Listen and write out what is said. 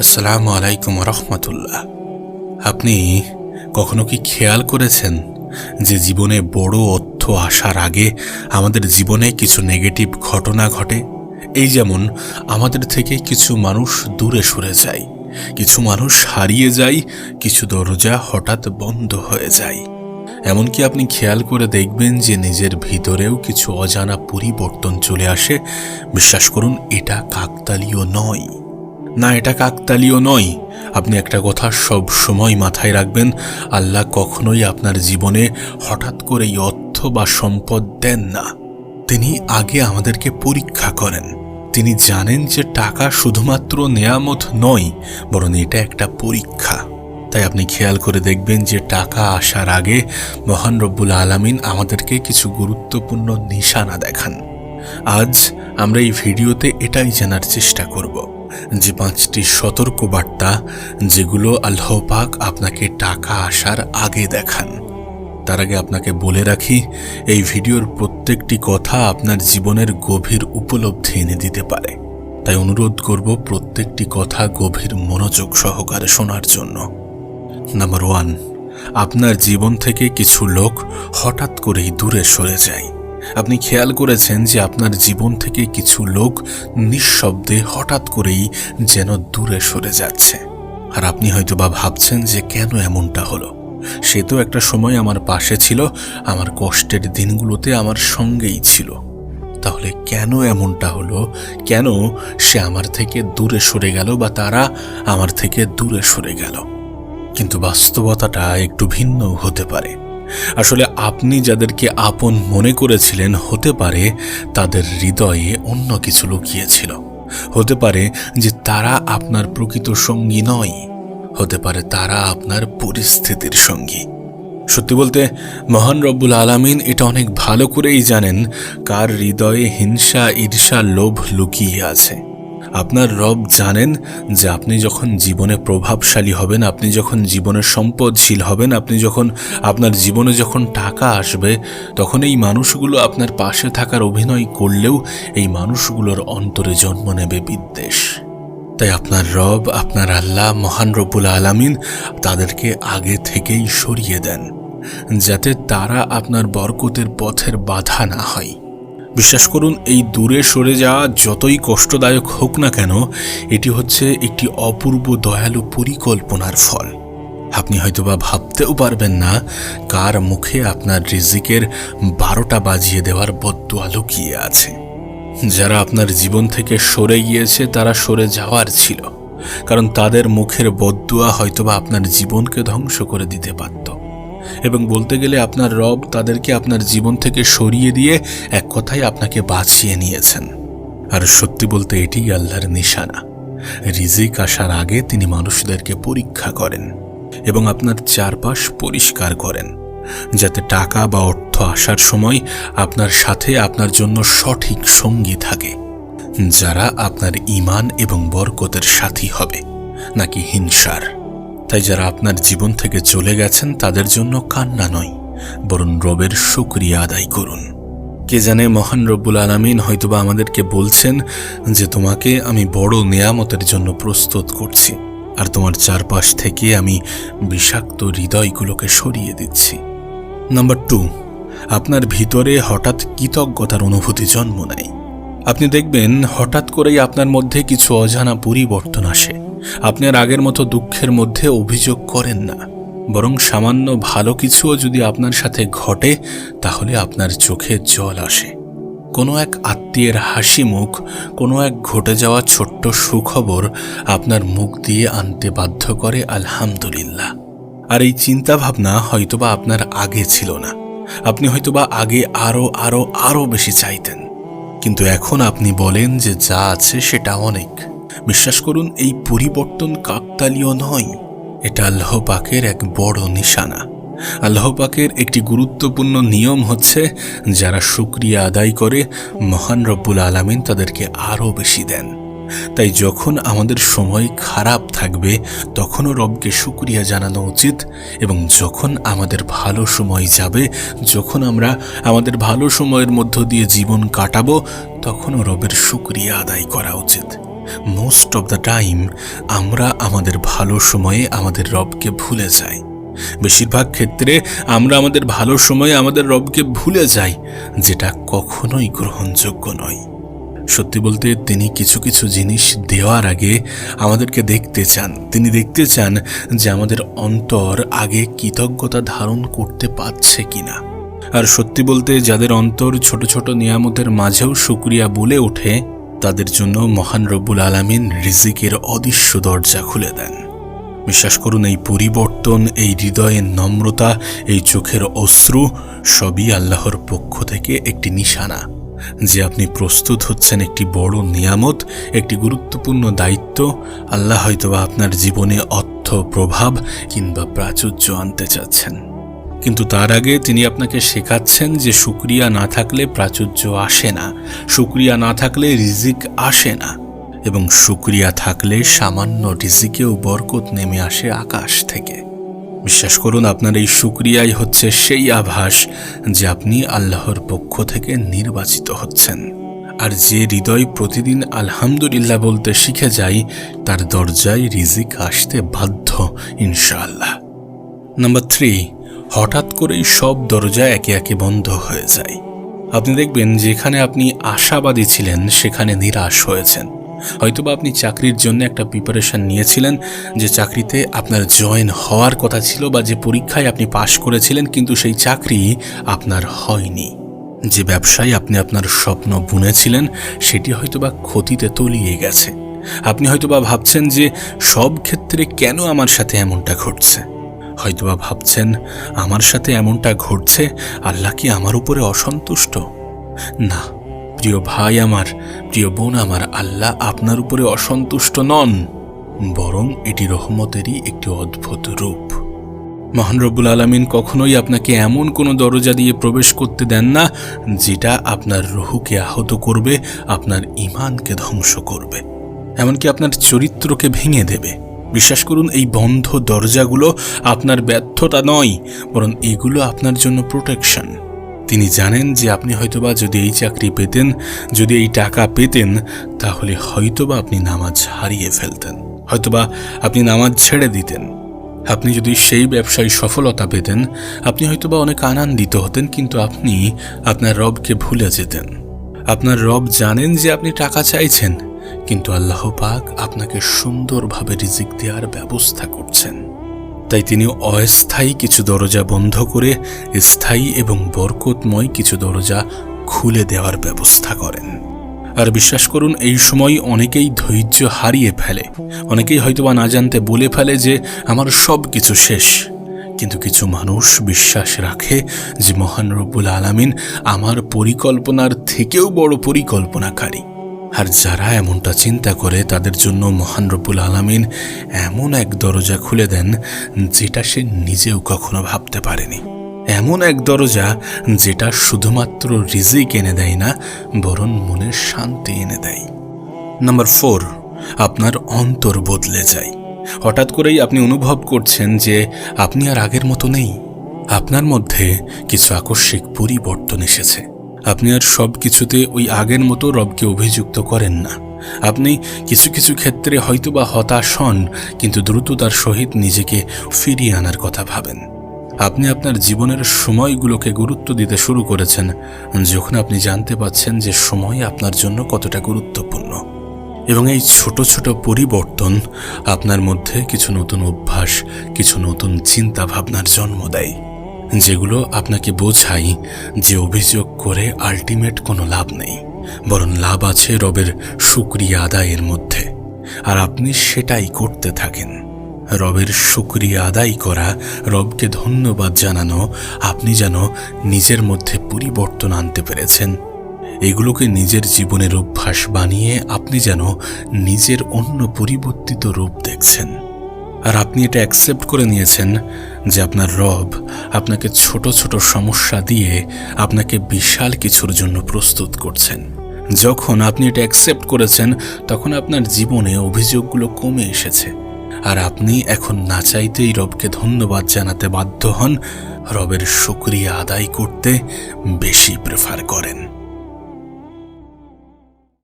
আসসালামু আলাইকুম রহমতুল্লাহ। আপনি কখনো কি খেয়াল করেছেন যে জীবনে বড় অর্থ আসার আগে আমাদের জীবনে কিছু নেগেটিভ ঘটনা ঘটে? এই যেমন আমাদের থেকে কিছু মানুষ দূরে সরে যায়, কিছু মানুষ হারিয়ে যায়, কিছু দরজা হঠাৎ বন্ধ হয়ে যায়। এমনকি আপনি খেয়াল করে দেখবেন যে নিজের ভিতরেও কিছু অজানা পরিবর্তন চলে আসে। বিশ্বাস করুন, এটা কাকতালীয় নয়। না, এটা কাকতালীয় নয়। আপনি একটা কথা সব সময় মাথায় রাখবেন, আল্লাহ কখনোই আপনার জীবনে হঠাৎ করেই অর্থ বা সম্পদ দেন না। তিনি আগে আমাদেরকে পরীক্ষা করেন। তিনি জানেন যে টাকা শুধুমাত্র নেয়ামত নয়, বরং এটা একটা পরীক্ষা। তাই আপনি খেয়াল করে দেখবেন যে টাকা আসার আগে মহান রব্বুল আলামিন আমাদেরকে কিছু গুরুত্বপূর্ণ নিশানা দেখান। আজ আমরা এই ভিডিওতে এটাই জানার চেষ্টা করব। যে পাঁচটি সতর্ক বার্তা যেগুলো আল্লাহ পাক আপনাকে টাকা আসার আগে দেখান। তার আগে আপনাকে বলে রাখি, এই ভিডিওর প্রত্যেকটি কথা আপনার জীবনের গভীর উপলব্ধি এনে দিতে পারে। তাই অনুরোধ করব প্রত্যেকটি কথা গভীর মনোযোগ সহকারে শোনার জন্য। নাম্বার ওয়ান, আপনার জীবন থেকে কিছু লোক হঠাৎ করেই দূরে সরে যায়। আপনি খেয়াল করেছেন যে আপনার জীবন থেকে কিছু লোক নিঃশব্দে হঠাৎ করেই যেন দূরে সরে যাচ্ছে। আর আপনি হয়তো বা ভাবছেন যে কেন এমনটা হলো? সে তো একটা সময় আমার পাশে ছিল, আমার কষ্টের দিনগুলোতে আমার সঙ্গেই ছিল। তাহলে কেন এমনটা হলো? কেন সে আমার থেকে দূরে সরে গেল বা তারা আমার থেকে দূরে সরে গেল? কিন্তু বাস্তবতাটা একটু ভিন্ন হতে পারে। আসলে আপনি যাদেরকে আপন মনে করেছিলেন হতে পারে তাদের হৃদয়ে অন্য কিছু লুকিয়েছিল। হতে পারে যে তারা আপনার প্রকৃত সঙ্গী নয়। হতে পারে তারা আপনার পরিস্থিতির সঙ্গী। সত্যি বলতে, মহান রব্বুল আলামিন এটা অনেক ভালো করেই জানেন কার হৃদয়ে হিংসা, ঈর্ষা, লোভ লুকিয়ে আছে। আপনার রব জানেন যে আপনি যখন জীবনে প্রভাবশালী হবেন, আপনি যখন জীবনে সম্পদশীল হবেন, আপনি যখন আপনার জীবনে যখন টাকা আসবে, তখন এই মানুষগুলো আপনার পাশে থাকার অভিনয় করলেও এই মানুষগুলোর অন্তরে জন্ম নেবে বিদ্বেষ। তাই আপনার রব, আপনার আল্লাহ মহান রব্বুল আলামিন তাদেরকে আগে থেকেই সরিয়ে দেন, যাতে তারা আপনার বরকতের পথের বাধা না হয়। বিশ্বাস করুন, এই দূরে সরে যাওয়া যতই কষ্টদায়ক হোক না কেন, এটি হচ্ছে একটি অপূর্ব দয়ালু পরিকল্পনার ফল। আপনি হয়তোবা ভাবতেও পারবেন না কার মুখে আপনার রিজিকের বারোটা বাজিয়ে দেওয়ার বদুয়া লুকিয়ে আছে। যারা আপনার জীবন থেকে সরে গিয়েছে, তারা সরে যাওয়ার ছিল, কারণ তাদের মুখের বদুয়া হয়তোবা আপনার জীবনকে ধ্বংস করে দিতে পারত। এবং বলতে গেলে আপনার রব তাদেরকে আপনার জীবন থেকে সরিয়ে দিয়ে এক কথায় আপনাকে বাঁচিয়ে নিয়েছেন। আর সত্যি বলতে এটিই আল্লাহর নিশানা। রিজিক আসার আগে তিনি মানুষদেরকে পরীক্ষা করেন এবং আপনার চারপাশ পরিষ্কার করেন, যাতে টাকা বা অর্থ আসার সময় আপনার সাথে আপনার জন্য সঠিক সঙ্গী থাকে, যারা আপনার ইমান এবং বরকতের সাথী হবে, নাকি হিংসার। তাই যারা আপনার জীবন থেকে চলে গেছেন, তাদের জন্য কান্না নয়, বরং রবের শুক্রিয়া আদায় করুন। কে জানে মহান রব্বুল আলমিন হয়তোবা আমাদেরকে বলছেন যে, তোমাকে আমি বড় নেয়ামতের জন্য প্রস্তুত করছি, আর তোমার চারপাশ থেকে আমি বিষাক্ত হৃদয়গুলোকে সরিয়ে দিচ্ছি। নাম্বার টু, আপনার ভিতরে হঠাৎ কৃতজ্ঞতার অনুভূতি জন্ম নেয়। আপনি দেখবেন হঠাৎ করেই আপনার মধ্যে কিছু অজানা পরিবর্তন আসে। আপনি আর আগের মতো দুঃখের মধ্যে অভিযোগ করেন না। বরং সামান্য ভালো কিছুও যদি আপনার সাথে ঘটে, তাহলে আপনার চোখে জল আসে। কোনো এক আত্মীয়ের হাসি মুখ, কোনো এক ঘটে যাওয়া ছোট্ট সুখবর আপনার মুখ দিয়ে আনতে বাধ্য করে, আলহামদুলিল্লাহ। আর এই চিন্তাভাবনা হয়তোবা আপনার আগে ছিল না। আপনি হয়তোবা আগে আরও আরও আরও বেশি চাইতেন। কিন্তু এখন আপনি বলেন যে যা আছে সেটা অনেক। বিশ্বাস করুন, এই পরিবর্তন কাকতালীয় নয়। এটা আল্লাহ পাকের এক বড় নিশানা। আল্লাহ পাকের একটি গুরুত্বপূর্ণ নিয়ম হচ্ছে, যারা শুক্রিয়া আদায় করে, মহান রব্বুল আলামিন তাদেরকে আরও বেশি দেন। তাই যখন আমাদের সময় খারাপ থাকবে, তখনও রবকে শুক্রিয়া জানানো উচিত, এবং যখন আমাদের ভালো সময় যাবে, যখন আমরা আমাদের ভালো সময়ের মধ্য দিয়ে জীবন কাটাবো, তখনও রবের শুক্রিয়া আদায় করা উচিত। মোস্ট অব দ্য টাইম আমরা আমাদের ভালো সময়ে আমাদের রবকে ভুলে যাই। বেশিরভাগ ক্ষেত্রে আমরা আমাদের ভালো সময়ে আমাদের রবকে ভুলে যাই, যেটা কখনোই গ্রহণযোগ্য নয়। সত্যি বলতে, তিনি কিছু কিছু জিনিস দেওয়ার আগে আমাদেরকে দেখতে চান। তিনি দেখতে চান যে আমাদের অন্তর আগে কৃতজ্ঞতা ধারণ করতে পারছে কিনা। আর সত্যি বলতে, যাদের অন্তর ছোট ছোট নিয়ামতের মাঝেও শুক্রিয়া বলে ওঠে তাদের জন্য মহান রব্বুল আলামিন রিজিকের অদৃশ্য দরজা খুলে দেন। বিশ্বাস করুন, এই পরিবর্তন, এই হৃদয়ের নম্রতা, এই চোখের অশ্রু সবই আল্লাহর পক্ষ থেকে একটি নিশানা। যে আপনি প্রস্তুত হচ্ছেন একটি বড় নিয়ামত, একটি গুরুত্বপূর্ণ দায়িত্ব, আল্লাহ হয়তোবা আপনার জীবনে অর্থ প্রভাব কিংবা প্রাচুর্য আনতে চাচ্ছেন। কিন্তু তার আগে তিনি আপনাকে শেখাচ্ছেন যে শুক্রিয়া না থাকলে প্রাচুর্য আসে না, শুক্রিয়া না থাকলে রিজিক আসে না এবং শুক্রিয়া থাকলে সামান্য রিজিকেও বরকত নেমে আসে আকাশ থেকে। বিশ্বাস করুন, আপনার এই শুক্রিয়াই হচ্ছে সেই আভাস যে আপনি আল্লাহর পক্ষ থেকে নির্বাচিত হচ্ছেন। আর যে হৃদয় প্রতিদিন আলহামদুলিল্লাহ বলতে শিখে যায়, তার দরজায় রিজিক আসতে বাধ্য, ইনশাআল্লাহ। নাম্বার থ্রি হঠাৎ করেই সব দরজা একে একে বন্ধ হয়ে যায়। আপনি দেখবেন যেখানে আপনি আশাবাদী ছিলেন, সেখানে নিরাশ হয়েছেন। হয়তোবা আপনি চাকরির জন্য একটা প্রিপারেশন নিয়েছিলেন, যে চাকরিতে আপনার জয়েন হওয়ার কথা ছিল বা যে পরীক্ষায় আপনি পাশ করেছিলেন, কিন্তু সেই চাকরি আপনার হয়নি। যে ব্যবসায় আপনি আপনার স্বপ্ন বুনেছিলেন, সেটি হয়তোবা ক্ষতিতে তলিয়ে গেছে। আপনি হয়তোবা ভাবছেন যে সব ক্ষেত্রে কেন আমার সাথে এমনটা ঘটছে? হয়তোবা ভাবছেন, আমার সাথে এমনটা ঘটছে, আল্লাহ কি আমার উপরে অসন্তুষ্ট? না, প্রিয় ভাই আমার, প্রিয় বোন আমার, আল্লাহ আপনার উপরে অসন্তুষ্ট নন, বরং এটি রহমতেরই একটি অদ্ভুত রূপ। মহান রব্বুল আলমিন কখনোই আপনাকে এমন কোনো দরজা দিয়ে প্রবেশ করতে দেন না, যেটা আপনার রুহুকে আহত করবে, আপনার ইমানকে ধ্বংস করবে, এমনকি আপনার চরিত্রকে ভেঙে দেবে। বিশ্বাস করুন, এই বন্ধ দরজাগুলো আপনার ব্যর্থতা নয়, বরং এগুলো আপনার জন্য প্রোটেকশন তিনি জানেন যে আপনি হয়তোবা যদি এই চাকরি পেতেন, যদি এই টাকা পেতেন, তাহলে হয়তোবা আপনি নামাজ হারিয়ে ফেলতেন, হয়তোবা আপনি নামাজ ছেড়ে দিতেন। আপনি যদি সেই ব্যবসায় সফলতা পেতেন, আপনি হয়তোবা অনেক আনন্দিত হতেন, কিন্তু আপনি আপনার রবকে ভুলে যেতেন। আপনার রব জানেন যে আপনি টাকা চাইছেন কিন্তু আল্লাহ পাক আপনাকে সুন্দরভাবে রিজিক দেওয়ার ব্যবস্থা করছেন। তাই তিনি অস্থায়ী কিছু দরজা বন্ধ করে স্থায়ী এবং বরকতময় কিছু দরজা খুলে দেওয়ার ব্যবস্থা করেন। আর বিশ্বাস করুন, এই সময় অনেকেই ধৈর্য হারিয়ে ফেলে। অনেকেই হয়তোবা না জানতে বলে ফেলে যে আমার সব কিছু শেষ। কিন্তু কিছু মানুষ বিশ্বাস রাখে যে মহান রব্বুল আলামিন আমার পরিকল্পনার থেকেও বড় পরিকল্পনাকারী। আর যারা এমনটা চিন্তা করে তাদের জন্য মহান রব্বুল আলামিন এমন এক দরজা খুলে দেন যেটা সে নিজেও কখনো ভাবতে পারেনি। এমন এক দরজা যেটা শুধুমাত্র রিজিক এনে দেয় না, বরং মনের শান্তি এনে দেয়। নাম্বার ফোর, আপনার অন্তর বদলে যায়। হঠাৎ করেই আপনি অনুভব করছেন যে আপনি আর আগের মতো নেই। আপনার মধ্যে কিছু আকস্মিক পরিবর্তন এসেছে। আপনি আর সব কিছুতে ওই আগের মতো রবকে অভিযুক্ত করেন না। আপনি কিছু কিছু ক্ষেত্রে হয়তোবা হতাশ হন, কিন্তু দ্রুততার সহিত নিজেকে ফিরিয়ে আনার কথা ভাবেন। আপনি আপনার জীবনের সময়গুলোকে গুরুত্ব দিতে শুরু করেছেন, যখন আপনি জানতে পাচ্ছেন যে সময় আপনার জন্য কতটা গুরুত্বপূর্ণ। এবং এই ছোট ছোট পরিবর্তন আপনার মধ্যে কিছু নতুন অভ্যাস, কিছু নতুন চিন্তা ভাবনার জন্ম দেয়। যেগুলো আপনাকে বোঝাই যে অভিযোগ করে আলটিমেট কোনো লাভ নেই, বরং লাভ আছে রবের সুক্রিয়া আদায়ের মধ্যে। আর আপনি সেটাই করতে থাকেন। রবের শুক্রিয়া আদায় করা, রবকে ধন্যবাদ জানানো, আপনি যেন নিজের মধ্যে পরিবর্তন আনতে পেরেছেন। এগুলোকে নিজের জীবনের অভ্যাস বানিয়ে আপনি যেন নিজের অন্য পরিবর্তিত রূপ দেখছেন। আর আপনি এটা অ্যাকসেপ্ট করে নিয়েছেন যে আপনার রব আপনাকে ছোট ছোট সমস্যা দিয়ে আপনাকে বিশাল কিছুর জন্য প্রস্তুত করছেন। যখন আপনি এটা অ্যাকসেপ্ট করেছেন, তখন আপনার জীবনে অভিযোগগুলো কমে এসেছে। আর আপনি এখন না চাইতেই রবকে ধন্যবাদ জানাতে বাধ্য হন, রবের শুক্রিয়া আদায় করতে বেশি প্রেফার করেন।